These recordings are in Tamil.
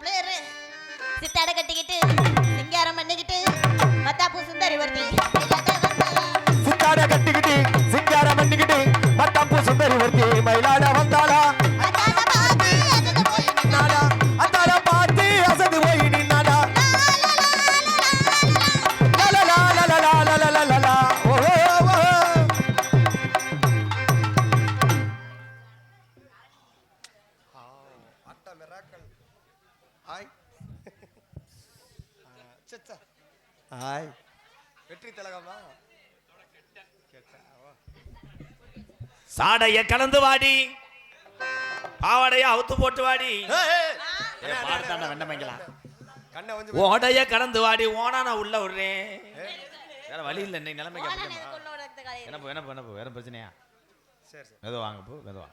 பிளேயரு சித்தாட கட்டிக்கிட்டு சிங்காரம் பண்ணிக்கிட்டு மத்தாப்பு சுந்தரி ஒருத்தி. சித்தாட கட்டிக்கிட்டு சிங்காரம் பண்ணிக்கிட்டு மத்தாப்பு சுந்தரி ஒருத்தி மயிலாட சாடைய கலந்து வாடி. பாவாடைய அவுத்து போட்டு வாடி. பாடுத்தாண்ட வந்து ஓடைய கடந்து வாடி. ஓனா நான் உள்ள விடுறேன். வேற வழி இல்லை இன்னைக்கு நிலைமைக்கு. என்ன போ என்ன போ என்ன போ வேற பிரச்சனையா? சரி சரி. மெதுவா வாங்க போ மெதுவா.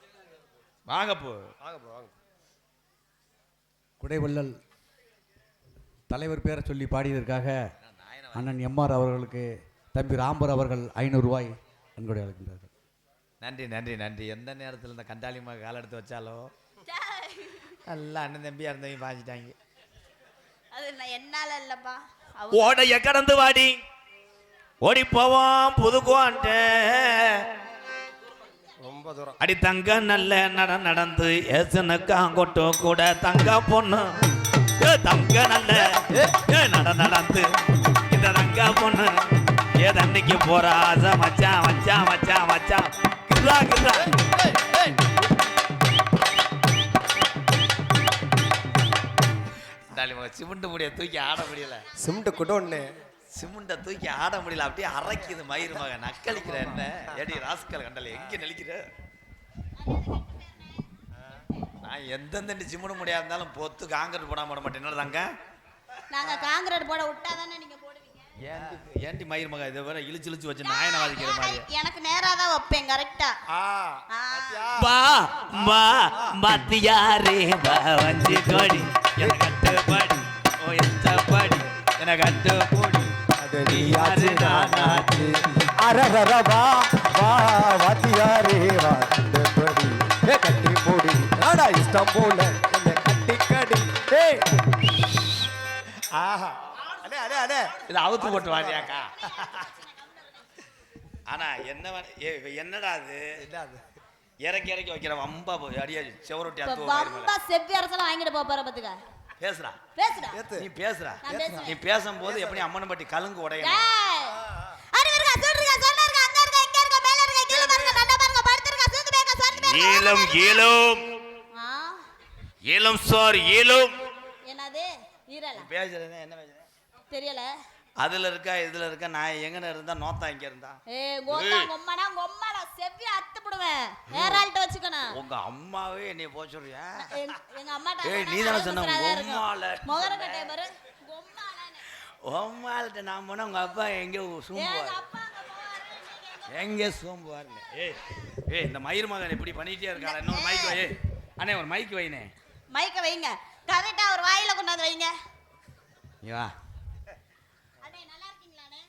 வாங்க போ. வாங்க ப்ரோ வாங்க குடைவள்ளல் தலைவர் பேரை சொல்லி பாடியதற்காக அண்ணன் எம்ஆர் அவர்களுக்கு தம்பி ராம்பர் அவர்கள் ஐநூறு ரூபாய் நன்கொடை அளிக்கின்றார்கள். நன்றி நன்றி நன்றி. எந்த நேரத்தில் இந்த கண்டாளிமா கால் எடுத்து வச்சாலோ? நல்லா அண்ணன் தம்பியா இருந்தவங்க பாஞ்சிட்டாங்க. அது நான் என்னால இல்லப்பா. ஓடைய கடந்து வாடி. ஓடி போவோம் புதுக்கோண்ட ரொம்ப தூரம். அடி தங்க நல்ல நட நடந்து ஏசனுக்கு அங்கொட்டு கூட தங்க பொண்ணு. ஏ தங்க நல்ல ஏ நட நடந்து இந்த தங்க பொண்ணு. ஏ தண்ணிக்கு போற ஆசை மச்சான் மச்சான் மச்சான் மச்சான். சிமெண்ட் முடிய தூக்கி ஆட முடியல. சிமெண்ட் குடோன்னு சிமெண்ட தூக்கி ஆட முடியல அப்படியே அரைக்குது மயிர் மக நக்களிக்கிற என்ன? ஏடி ராஸ்கல் கண்டல எங்க நெளிக்கிற? நான் எந்தெந்த சிமெண்ட் முடியா இருந்தாலும் பொத்து காங்கிரட் போடாம போட மாட்டேன். தாங்க? நாங்க காங்கிரட் போட விட்டாதானே நீங்க ஏன்டி மயிர் மக இதை வேற இழுச்சு இழுச்சு வச்சு நாயனை வாதிக்கிற மாதிரி? எனக்கு நேரா தான் வைப்பேன் கரெக்டா ஆ? வா வா மாத்தியாரே வா வஞ்சி கோடி. என கட்டு பாடி ஓ எந்த பாடி? என கட்டு போடி. அது நீயாச்சு நானாச்சு அரரர வா வா வாத்தியாரே வா இந்த படி. ஏ கட்டி போடி நாடா இஷ்டம் போல என்ன கட்டி கடி. ஏய். ஆஹா. அடே அடே அடே. இதை அவுத்து போட்டு வாடியாக்கா ஆனா என்ன என்னடா அது? என்ன அது இறக்கி இறக்கி வைக்கிற வம்பா போய் அடியா செவரொட்டி அத்து வம்பா செவ்வி அரசெல்லாம் வாங்கிட்டு போற பாத்துக்க. பேசுறா பேசுடா. ஏத்து. நீ பேசுறா. நீ பேசும்போது எப்படி அம்மனப்பட்டி கலுங்கு உடையணும்? டேய். அறிவு இருக்கா சூடு இருக்கா சொன்ன இருக்கா அங்க இருக்கா இங்க இருக்கா மேல இருக்கா கீழ பாருங்க நட்ட பாருங்க படுத்து இருக்கா சூந்து பேக்க சொந்து பேக்க ஏலம் ஏலம். ஆ. ஏலம் சார் ஏலம். என்னது? ஈரல பேசுறது என்ன பேசுற? தெரியல. அதுல இருக்கா இதுல இருக்கா நான் எங்கன இருந்தா நோத்தா இங்க இருந்தா? ஏய் கோத்தா கொம்மனா கொம்மனா செவ்வி அத்து போடுவேன் வேற ஆள்கிட்ட வச்சுக்கணும். உங்க அம்மாவே என்னைய போக சொல்றியா? எங்க அம்மாட்ட ஏய், நீ தானே சொன்ன. அம்மால. முகர கட்டைய பாரு. கொம்மாலான்னு. உம்மாள்கிட்ட நான் போனா உங்க அப்பா எங்க சூம்புவார்? அப்பா அங்க போவாரு, நீங்க எங்க சோம்புவாருங்க ஏய் ஏய் இந்த மயிர் மகன் இப்படி பண்ணிட்டே இருக்காளே. இன்னொரு மைக் வை அண்ணே ஒரு மைக் வைனே. மைக்க வைங்க. கரெக்டா ஒரு வாயில கொண்டாந்து வைங்க. வா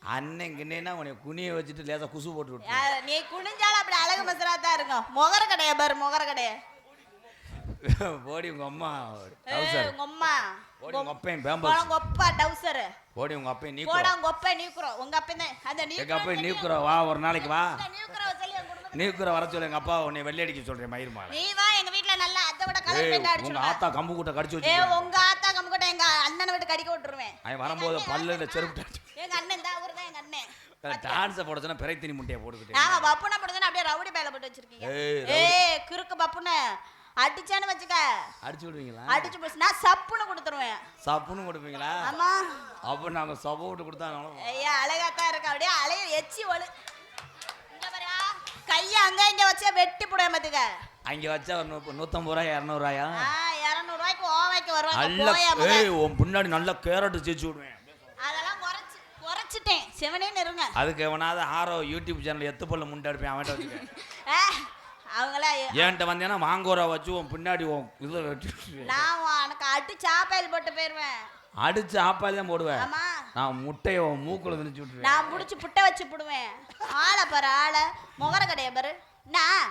கிண்ணேன்னா உன்னை குனிய வச்சுட்டு லேசா குசு போட்டு விட்டு நீ குனிஞ்சாலும் அப்படி அழகு மசரா தான் இருக்கும். முகர கடைய பாரு முகர கடைய. போடி உங்க அம்மா டவுசர். உங்க அம்மா. போடி உங்க அப்பையும் பேம்பஸ் உங்க அப்பா டவுசர். போடி உங்க அப்பையும் போடா நீக்குறோம் உங்க அப்பா உங்க அப்பா தான். அந்த எங்க நீக்குறோம் அப்பையும் வா ஒரு நாளைக்கு வா. நீக்குறோம் சொல்லி என் நீக்குற வர சொல்லு எங்க அப்பா உன்னை வெள்ளை அடிக்க சொல்றேன் மயிர் மாலை. நீ வா எங்க வீட்ல நல்லா அத்தை விட கலர் பெயிண்ட் உங்க அடிச்சுடுவேன் ஆத்தா கம்பு கூட்ட கடிச்சு ஏ உங்க ஆத்தா கம்முக்கிட்ட எங்க அண்ணனை விட்டு கடிக்க விட்டுருவேன். அவன் வரும்போது பல்லுல செருப்பு அடிச்சு எங்க அண்ணன் தான் அவரு தான் எங்க அண்ணன் டான்ஸை போட சொன்னா பிறைத்தினி முட்டையை போட்டுக்கிட்டு. ஆமா பப்புனா அப்படியே ரவுடி பேல போட்டு வச்சிருக்கீங்க. ஏய், கிறுக்கு பப்புன அடிச்சான்னு வச்சுக்க. அடிச்சு விடுவீங்களா? அடிச்சு போச்சு. நான் சப்புன்னு கொடுத்துருவேன். சப்புன்னு கொடுப்பீங்களா? ஆமா. அப்ப நாங்க சப்ப விட்டு கொடுத்தாங்க ஐயா அழகாத்தான் இருக்கு. அப்படியே அலைய எச்சி ஒளு. இங்க பாரியா கைய அங்க இங்க வச்சா வெட்டி போடுவேன் பாத்துக்க. அங்க வச்சா ஒரு நூத்தம்பது ரூபாய் இரநூறுவாயா ஆ இருநூறு ரூபாய்க்கு ஓவாய்க்கு வருவாங்க. ஏய் உன் பின்னாடி நல்ல கேரட் ஜெயிச்சு விடுவேன். சிவனேன்னு இருங்க அதுக்கு எவனாவது ஆரோ யூடியூப் சேனல் எத்து பல்ல முண்டை எடுப்பேன் அவன்கிட்ட வச்சுக்க. ஏ, அவங்களாம் எ- ஏன்ட்ட வந்தேன்னா மாங்கோரா வச்சு உன் பின்னாடி உன் வெட்டி நான் உனக்கு அடி சாப்பாயில் போட்டு போயிருவேன். அடிச்சு ஆப்பால் தான் போடுவேன். ஆமா. நான் முட்டையை உன் மூக்குல திணிச்சு விட்டுருவேன். நான் முடிச்சு புட்டை வச்சு புடுவேன். ஆளை பாரு ஆளை. முகர கடைய பாரு. நான்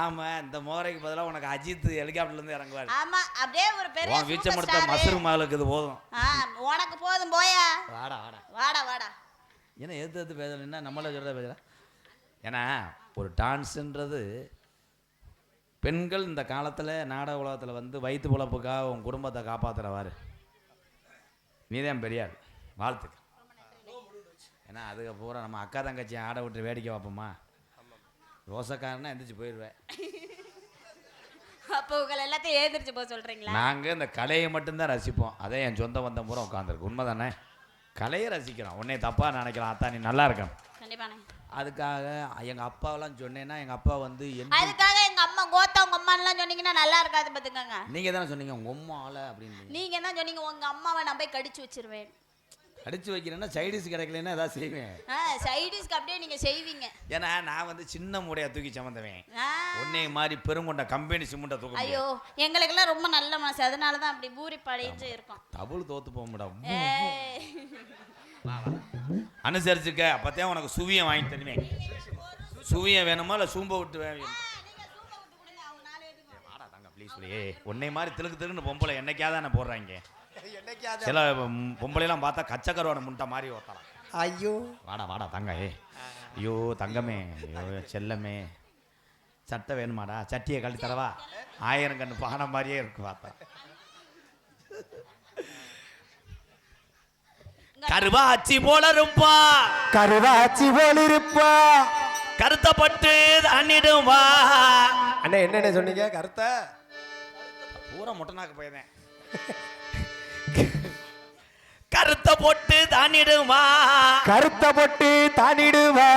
ஆமா இந்த மோரைக்கு பதிலா உனக்கு அஜித் ஹெலிகாப்டர்ல இருந்து இறங்குவாரு. ஆமா அப்படியே ஒரு பெரிய உன் வீச்சம் சூப்பர் எடுத்த ஸ்டாரு. மசரு மகளுக்கு இது போதும். உனக்கு போதும் போயா. வாடா வாடா. வாடா வாடா. ஏன்னா எது எது பேசலைன்னா நம்மள சொல்கிறத பேசல ஏன்னா ஒரு டான்ஸுன்றது பெண்கள் இந்த காலத்தில் நாடக உலகத்தில் வந்து வயிற்று பொழப்புக்காக உன் குடும்பத்தை காப்பாற்றுறவாரு நீதான் பெரியார். வாழ்த்துக்கள். ஏன்னா அதுக்கு பூரா நம்ம அக்கா தங்கச்சி ஆட விட்டு வேடிக்கை பார்ப்போமா? ரோசக்காரனா எந்திரிச்சு போயிடுவேன் அப்போ உங்களை எல்லாத்தையும் ஏந்திரிச்சு போக சொல்றீங்களா? நாங்கள் இந்த கலையை மட்டும்தான் ரசிப்போம். அதே என் சொந்த வந்த பூரா உட்காந்துருக்கு உண்மை தானே கலையை ரசிக்கிறோம். உன்னை தப்பாக நினைக்கலாம் அத்தா நீ நல்லா கண்டிப்பாண்ணே அதுக்காக எங்கள் அப்பாவெல்லாம் சொன்னேன்னா எங்கள் அப்பா வந்து அதுக்காக எங்க அம்மா கோத்தா உங்க அம்மான்லாம் சொன்னீங்கன்னா நல்லா இருக்காது பாத்துக்கோங்க நீங்கள் தானே சொன்னீங்க உங்கள் அம்மா ஆள அப்படின்னு. நீங்க தான் சொன்னீங்க உங்க அம்மாவை நான் போய் கடிச்சு வச்சிருவேன். அடிச்சு வைக்கிறேன்னா சைடிஸ் கிடைக்கலன்னா ஏதாவது செய்வேன். சைடிஸ்க்கு அப்படியே நீங்க செய்வீங்க. ஏன்னா நான் வந்து சின்ன மூடையா தூக்கி சமந்தவேன். உன்னை மாதிரி பெருங்கொண்ட கம்பெனி சிமெண்ட்டை தூக்க. ஐயோ எங்களுக்கெல்லாம் ரொம்ப நல்ல மனசு. அதனால தான் அப்படி பூரி படைஞ்சு இருக்கோம். தபுள் தோத்து போக முடியும். அனுசரிச்சுக்க அப்போத்தான் உனக்கு சுவியம் வாங்கி தருவேன். சுவியம் வேணுமா இல்லை சூம்ப விட்டு வேணும் வாடா தங்க ப்ளீஸ் ப்ளீ உன்னை மாதிரி திலுக்கு திலுக்குன்னு பொம்பளை என்னைக்காவது தானே போடுறாங்க. சில பொம்பளைலாம் பார்த்தா கச்சக்கருவான முட்டை மாதிரி ஓட்டலாம் ஐயோ. வாடா வாடா தங்க ஏ ஐயோ தங்கமே. ஐயோ செல்லமே. சட்டை வேணுமாடா? சட்டியை கழட்டி தரவா? ஆயிரம் கண்ணு பானை மாதிரியே இருக்கு பார்த்தா கருவாச்சி போல இருப்பா. கருவாச்சி போல் இருப்பா. கருத்தப்பட்டு தண்ணிடுவா அண்ணா என்னென்ன சொன்னீங்க? கருத்தை? பூரா முட்டனாக்கு போயிருந்தேன். கருத்த போட்டு தானிடுவா கருத்தை போட்டு தானிடுவா.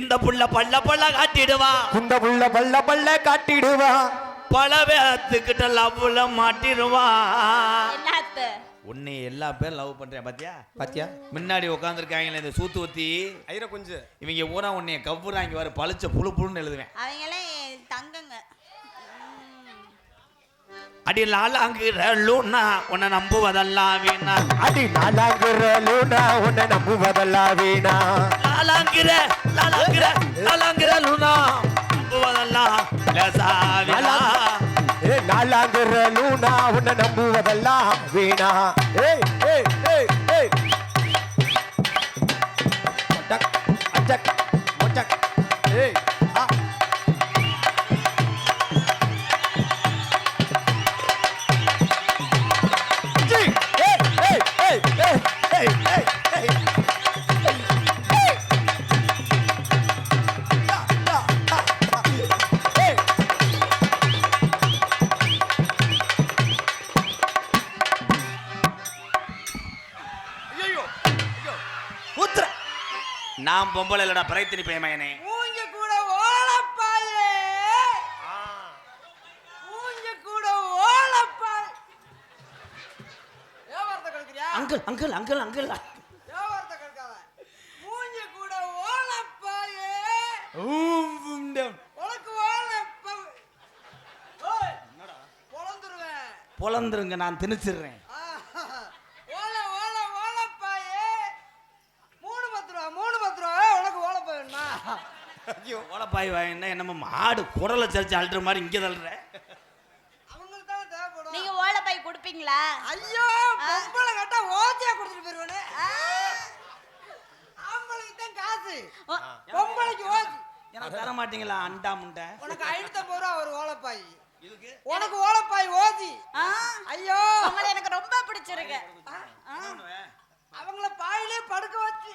இந்த புள்ள பள்ள பள்ள காட்டிடுவா. குந்த புள்ள பல்ல பல்ல காட்டிடுவா. பல பேத்துக்கிட்ட லவ்ல மாட்டிடுவா. உன்னை எல்லா பேரும் லவ் பண்றேன் பாத்தியா? பாத்தியா? முன்னாடி உட்காந்துருக்காங்களே இந்த சூத்து ஊத்தி ஐயர குஞ்சு இவங்க ஊரா உன்னைய கவ்வுறாங்க வர பளிச்ச புழு புழுன்னு எழுதுவேன். அவங்களே தங்கங்க. அடி லாலாங்கிற லூனா உன்னை நம்புவதெல்லாம் வீணா. அடி நாலாங்கிற லூனா உன்னை நம்புவதெல்லாம் வீணா. லாலாங்கிற லாலாங்கிற லாலாங்கிற லூனா நம்புவதெல்லாம் லேசா வீணா. ஏ நாலாங்கிற லூனா உன்னை நம்புவதெல்லாம் வீணா. ஏய் ஏய் ஏய் ஏய் மொட்டக் அச்சக் மொட்டக். பொம்பளை இல்லடா பிரைத்தினி பயமயனே மூஞ்ச கூட ஓலப்பாயே மூஞ்ச கூட ஓலப்பாய் வியாபாரத்தை கெடுக்கிறியா? Uncle uncle uncle uncle. வியாபாரத்தை கெடுக்காத. மூஞ்ச கூட ஓலப்பாயே உனக்கு ஓலப்பா ஓய் பொழந்துருவேன் பொழந்துருங்க நான் திணிச்சிடுறேன் ஓல ஓல ஓலப்பாயே மூணு பத்து ரூபா மூணு பத்து ரூபா உனக்கு ஓலப்பா வேணுமா ஓலப்பாய் வாங்கினா என்னமோ மாடு குடலை சரிச்சு அழுற மாதிரி இங்கே தள்ளுற. அவங்களுக்கு நீங்க ஓலைப்பை கொடுப்பீங்களா? ஐயோ பொம்பளை கட்டா ஓச்சியா கொடுத்துட்டு போயிருவானே. ஆம்பளைக்கு தான் காசு. பொம்பளைக்கு ஓச்சி எனக்கு தர மாட்டீங்களா அண்டா முண்டை? உனக்கு ஐநூத்தம்பது ரூபா ஒரு ஓலப்பாய். உனக்கு ஓலப்பாய் ஆ, ஐயோ. உங்களை எனக்கு ரொம்ப பிடிச்சிருக்கு. அவங்கள பாயிலே படுக்க வச்சு.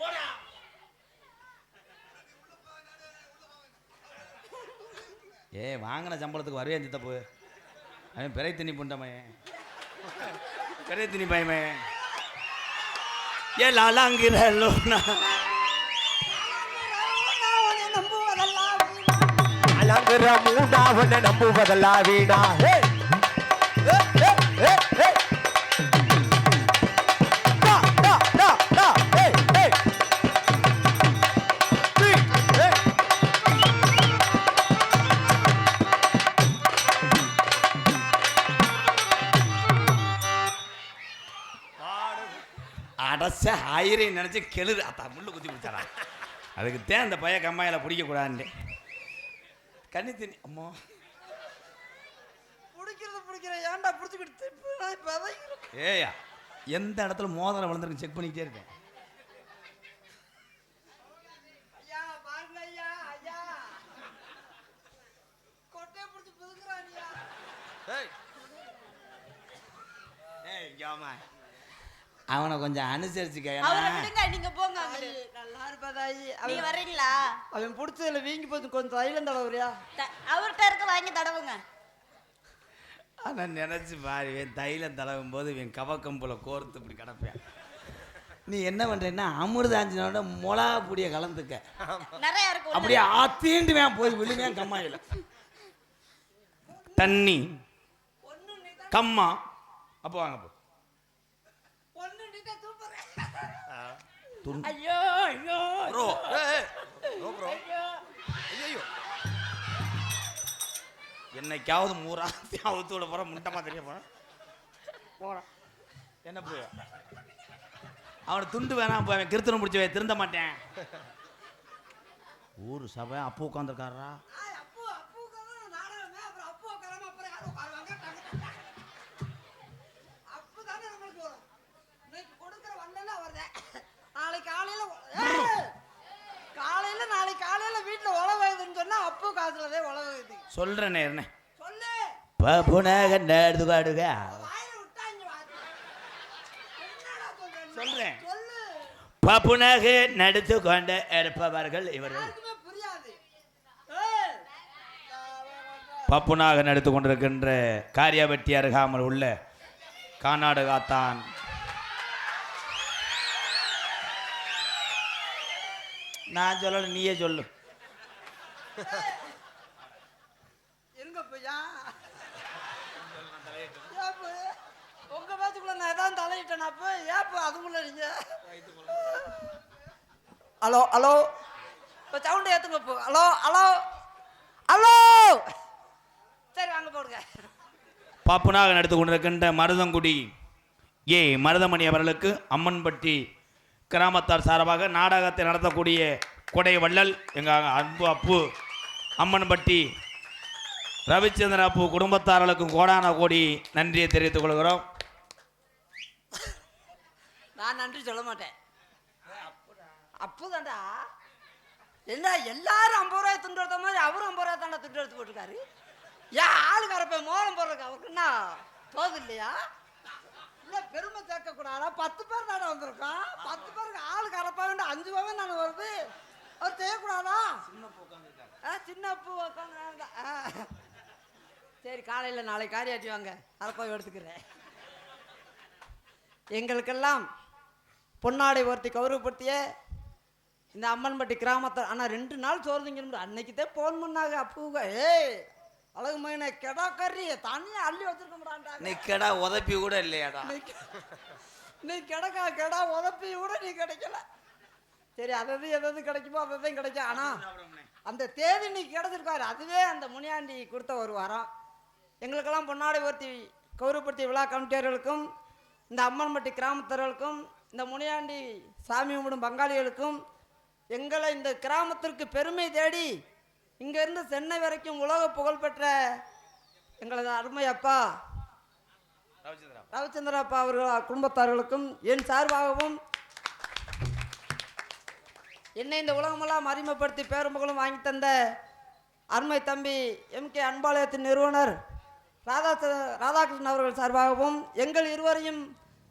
போடா. ஏ வாங்கின சம்பளத்துக்கு வரவே அந்த தப்பு அவன் பிறை திணி புண்டமையன் பிறை திணி பயமே ஏ லாலாங்கிற லோனா. அலங்குற மூடாவனை நம்புவதெல்லாம் வீணா. ஏ ஏ ஏ சே ஆயிரை நினச்சி கெளுரு அத்தா முள்ளு குத்தி பிடிச்சாரா அதுக்கு தேன் அந்த பைய கம்மாயில் பிடிக்கக்கூடாதுன்னு கண்ணி தண்ணி அம்மா. பிடிக்கிறது பிடிக்கிற ஏன்டா பிடிச்சிக்கிட்டு நான் பதைக்கிறேன் ஏயா எந்த இடத்துல மோதிரம் விழுந்திருக்கு செக் பண்ணிக்கிட்டே இருக்கேன். பிடிச்சி புதுக்குறானியா ஏய் யாமா அவனை கொஞ்சம் அனுசரிச்சுக்க. அவரை விடுங்க நீங்க போங்க அங்கிட்டு. நல்லா இருப்பதாயி நீ அவன் வர்றீங்களா? அவன் பிடிச்சதுல வீங்கி போச்சு கொஞ்சம் தைலம் தடவுறியா த- அவர்ட்ட இருக்க வாங்கி தடவுங்க. ஆனால் நினச்சி பாரு இவன் தைலம் தடவும் போது இவன் கவக்கம்புல கோர்த்து இப்படி கிடப்பேன். நீ என்ன பண்ணுறேன்னா அமிர்தாஞ்சனோட மிளகா பொடியை கலந்துக்க. நிறைய இருக்கு உள்ள. அப்படியே ஆத்தீண்டுவேன் போய் விழுவேன் கம்மாயில் தண்ணி கம்மா. அப்போ வாங்க போ ஒண்ணு நீட்டா தூப்புறேன் துண்டு ஐயோ ஐயோ ப்ரோ ப்ரோ ஐயோ என்னைக்காவது மூரா அவுத்தோட போற முண்டமா தெரிய போறேன். என்ன போய் அவனை துண்டு வேணாம் போய் அவன் கிருத்தனம் பிடிச்சி திருந்த மாட்டேன். ஊர் சபை அப்போ உட்காந்துருக்காரா சொல்றேனே என்ன சொல்லு. பப்புனாக நடுகாடுக வாயில விட்டா இங்க வாரு. என்னடா சொல்ற நீ? சொல்றேன். சொல்லு. பப்புனாக நடித்து கொண்டு எடுப்பவர்கள் இவர்கள்! பப்புனாக நடித்து கொண்டிருக்கின்ற காரியாபட்டி அருகாமல் உள்ள கானாடு காத்தான் நான் சொல்லல நீயே சொல்லு. எங்க போயா ஏப்பு உங்க பேச்சுக்குள்ள நான் ஏதாவது தலையிட்டேன் அப்ப ஏப்பு அதுக்குள்ள நீங்க. Hello hello. இப்போ சவுண்ட் ஏத்துங்க இப்போ ஹலோ ஹலோ. ஹலோ. சரி வாங்க போடுங்க. பப்புனாக நடித்து கொண்டிருக்கின்ற மருதங்குடி ஏ. மருதமணி அவர்களுக்கு அம்மன்பட்டி கிராமத்தார் சார்பாக நாடகத்தை நடத்தக்கூடிய கொடை வள்ளல் எங்கள் அன்பு அப்பு அம்மன்பட்டி ரவிச்சந்திர அப்பு குடும்பத்தார்களுக்கும் கோடான கோடி நன்றியை தெரிவித்துக் கொள்கிறோம். நான் நன்றி சொல்ல மாட்டேன். அப்புதான்டா. என்ன எல்லாரும் ஐம்பது ரூபாய் துண்டு எடுத்த மாதிரி அவரும் ஐம்பது ரூபாய் தாண்டா துண்டு எடுத்து போட்டிருக்காரு? ஏன் ஆளுக்கார போய் மோளம் போடுறதுக்கு அவருக்கு என்ன இல்லையா? இல்லை பெருமை சேர்க்கக்கூடாதா? பத்து பேர் தானே வந்திருக்கோம். பத்து பேருக்கு ஆளுக்கு அரை வேண்டாம் அஞ்சு ரூபாவே தானே வருது? அவர் செய்யக்கூடாதா? ஆ சின்ன பூ உட்காந்து சரி காலையில் நாளைக்கு காரியாட்டி வாங்க. அரை பவுன் எடுத்துக்கிறேன். எங்களுக்கெல்லாம் பொன்னாடை ஒருத்தி கௌரவப்படுத்திய இந்த அம்மன்பட்டி கிராமத்தில் ஆனால் ரெண்டு நாள் சோறு திங்கணும் அன்னைக்கு தான் ஃபோன் பண்ணாங்க அப்பூங்க ஏய் அழகு மகனே கெடா கறி தனியாக அள்ளி வச்சிருக்க முடியாண்டா நிக்கடா உதப்பி கூட இல்லையாடா? நீ கிடக்கா கெடா உதப்பி கூட நீ கிடைக்கல. சரி அதது எதாவது கிடைக்குமோ அததான் கிடைக்கும் ஆனால் அந்த தேதி நீ கிடைச்சிருக்காரு. அதுவே அந்த முனியாண்டி கொடுத்த ஒரு வாரம். எங்களுக்கெல்லாம் பொன்னாடை ஒருத்தி கௌரவப்படுத்திய விழா கமிட்டியர்களுக்கும் இந்த அம்மன்பட்டி கிராமத்தர்களுக்கும் இந்த முனியாண்டி சாமி கும்பிடும் பங்காளிகளுக்கும் எங்களை இந்த கிராமத்திற்கு பெருமை தேடி இங்கேருந்து சென்னை வரைக்கும் உலக புகழ்பெற்ற எங்களது அருமை அப்பா ரவிச்சந்திர அப்பா அவர்கள் குடும்பத்தார்களுக்கும் என் சார்பாகவும் என்னை இந்த உலகமெல்லாம் அறிமுகப்படுத்தி பேரும்புகளும் வாங்கி தந்த அருமை தம்பி எம் கே அன்பாலயத்தின் நிறுவனர் ராதா ராதாகிருஷ்ணன் அவர்கள் சார்பாகவும் எங்கள் இருவரையும்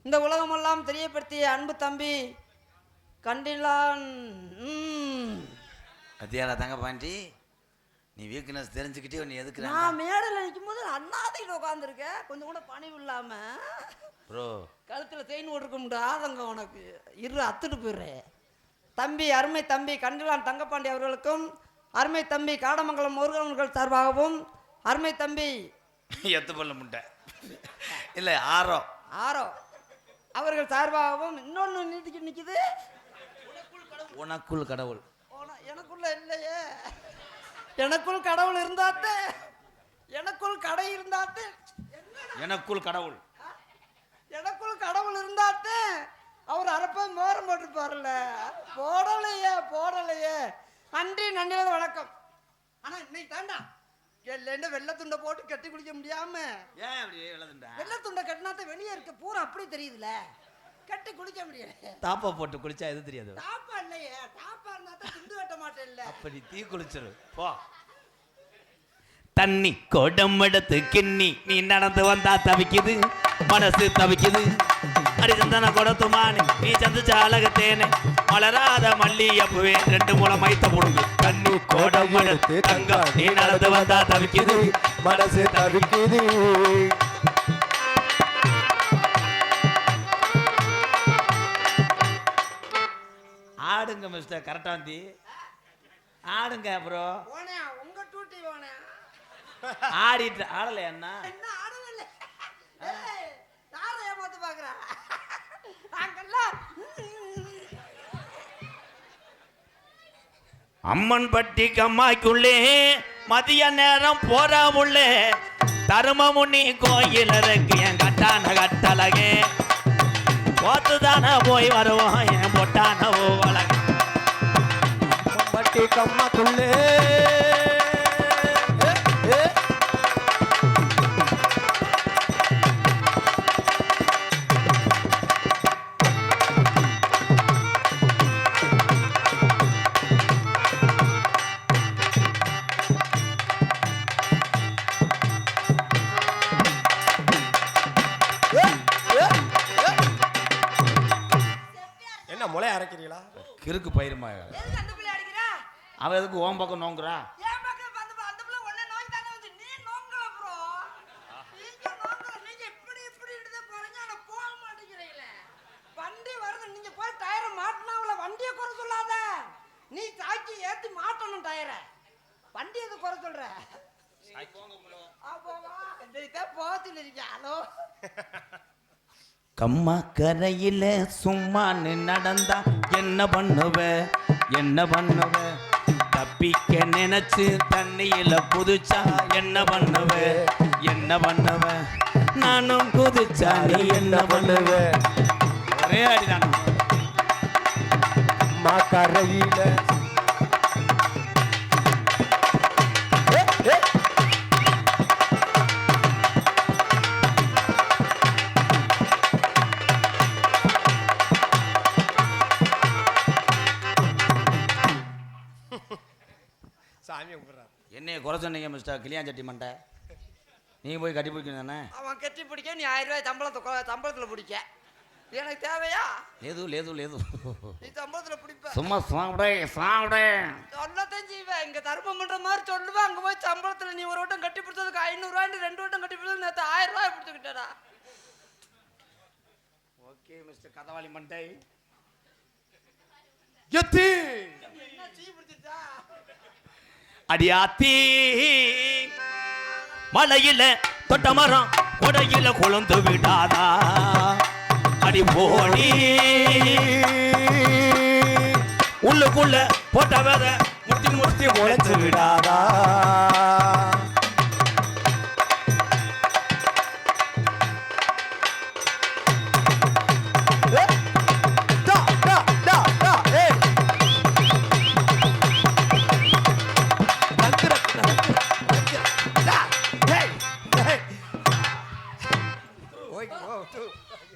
இந்த உலகமெல்லாம் தெரியப்படுத்திய அன்பு தம்பி கண்டிலான் ம். கத்தியாரா தங்க பாண்டி நீ வீக்னஸ் தெரிஞ்சுக்கிட்டே நீ எதுக்கு நான் மேடையில் நிற்கும்போது அண்ணாதையில் உட்காந்துருக்கேன் கொஞ்சம் கூட பணிவு இல்லாமல் ப்ரோ. கழுத்தில் செயின் போட்டிருக்க முடியாதங்க உனக்கு. இரு அத்துட்டு போயிடுறேன் தம்பி அருமை தம்பி கண்டிலான் தங்கப்பாண்டி அவர்களுக்கும் அருமை தம்பி காடமங்கலம் முருகன்கள் சார்பாகவும் அருமை தம்பி எத்து பல்ல முட்டை. இல்லை ஆரோ ஆரோ அவர்கள் சார்பாகவும் இன்னொன்று நீட்டிக்கு நிற்கிது உனக்குள் கடவுள். எனக்குள்ள இல்லையே. எனக்குள் கடவுள் இருந்தாத்தே. எனக்குள் கடை இருந்தாத்தே. எனக்குள் கடவுள். எனக்குள் கடவுள் இருந்தாத்தே. அவர் அரப்ப மோரம் போட்டு பாருல போடலையே போடலையே. நன்றி நன்றி வணக்கம். ஆனா இன்னைக்கு தாண்டா. இல்லைன்னு வெள்ளை துண்டை போட்டு கட்டி குளிக்க முடியாம. ஏன் அப்படி வெள்ளை துண்டை? கட்டினாத்த வெளியே இருக்க பூரா அப்படி தெரியுதுல. கட்டி குளிக்க முடியல. தாப்பா போட்டு குளிச்சா எது தெரியாது? டாப்பா இல்லையே. டாப்பா இருந்தா தான் துண்டு மாட்டேன் இல்ல. அப்படி தீ குளிச்சிரு. போ. தண்ணி குடம் எடுத்து கிண்ணி நீ நடந்து வந்தா தவிக்குது மனசு தவிக்குது. அரிசந்தன கொடுத்துமானி நீ சந்திச்ச அழகத்தேனே மலராத மல்லியப்புவே ரெண்டு மூலம் மைத்த புடுங்கு தண்ணி குடம் எடுத்து தங்கம் நீ நடந்து வந்தா தவிக்குது. மனசு தவிக்குது. ஆடுங்க மிஸ்டர் கரெக்டாந்தி ஆடுங்க அப்புறம் உங்க டூட்டி ஆடிட்டு ஆடலை அண்ணா? என்ன நாங்கெல்லாம் அம்மன் பட்டி கம்மாய்க்குள்ளே மதிய நேரம் போறா உள்ளே தருமமுனி கோயில் இருக்கு என் கட்டான கட்டழகே. போத்துதான போய் வருவோம் என் பொட்டான ஓவலக பட்டி கம்மாக்குள்ளே. சொல்ற? கம்மா கரையில சும்மா நீ நடந்தா என்ன பண்ணுவ? என்ன பண்ணுவ? தப்பிக்க நினைச்சு தண்ணியில குதிச்சா என்ன பண்ணுவ? என்ன பண்ணுவ? நானும் குதிச்சா நீ என்ன பண்ணுவ? ஒரே அடிதான். அம்மா கரையில கிளியாஞ்சட்டி மண்டை. நீ போய் கட்டி பிடிக்கணும் தானே? அவன் கட்டி பிடிக்க நீ ஆயிரம் ரூபாய் சம்பளத்தை சம்பளத்துல பிடிக்க. எனக்கு தேவையா? லேது லேது லேது. நீ சம்பளத்துல பிடிப்ப. சும்மா சாப்பிடே சாப்பிடே சொல்லத்தான் செய்வேன். இங்க தர்மம் பண்ற மாதிரி சொல்லுவேன் அங்க போய் சம்பளத்துல நீ ஒரு வட்டம் கட்டி பிடிச்சதுக்கு ஐநூறு ரூபாய் ரெண்டு வட்டம் கட்டி பிடிச்சது நேற்று ஆயிரம் ரூபாய் பிடிச்சுக்கிட்டடா. ஓகே மிஸ்டர் கதவாளி மண்டை. எத்தி அடியாத்தி. மலையில தொட்ட மரம் கொடையில கொழுந்து விடாதா? அடி போடி உள்ளுக்குள்ள போட்ட வித முத்தி முத்தி முளைச்சு விடாதா?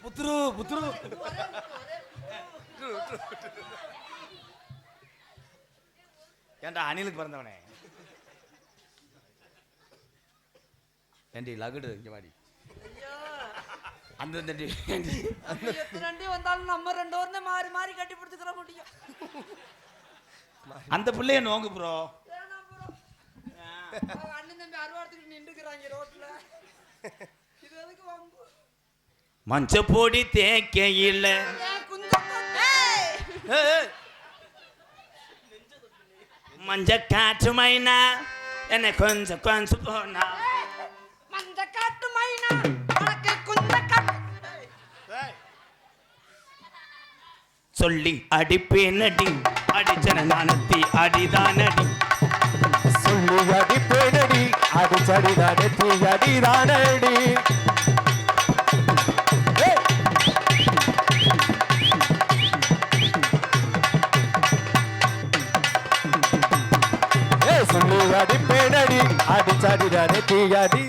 புத்துரு புத்துரு ஏன்டா அணிலுக்கு பிறந்தவனே? ஏண்டி லகுடு இங்க வாடி. அந்த தண்டி வண்டி வந்தாலும் நம்ம ரெண்டு பேரும் மாறி மாறி கட்டி பிடிச்சுக்கிற முடியும். அந்த பிள்ளைய நோங்கு ப்ரோ. அண்ணன் தம்பி அறுவாடத்துக்கு நின்றுக்கிறாங்க ரோட்ல. இது எதுக்கு வம்பு? மஞ்ச பொடி தேக்கையில் மஞ்ச காற்று மைனா என்ன கொஞ்சம் கொஞ்சம் போனா. மஞ்ச காட்டு மைனா சொல்லி அடிப்பேனடி அடிச்சன நானத்தி அடிதானடி. சொல்லி அடி பேனடி அடிச்சடி அடி பேடடி அடிச்சாடி தானே தீயாடி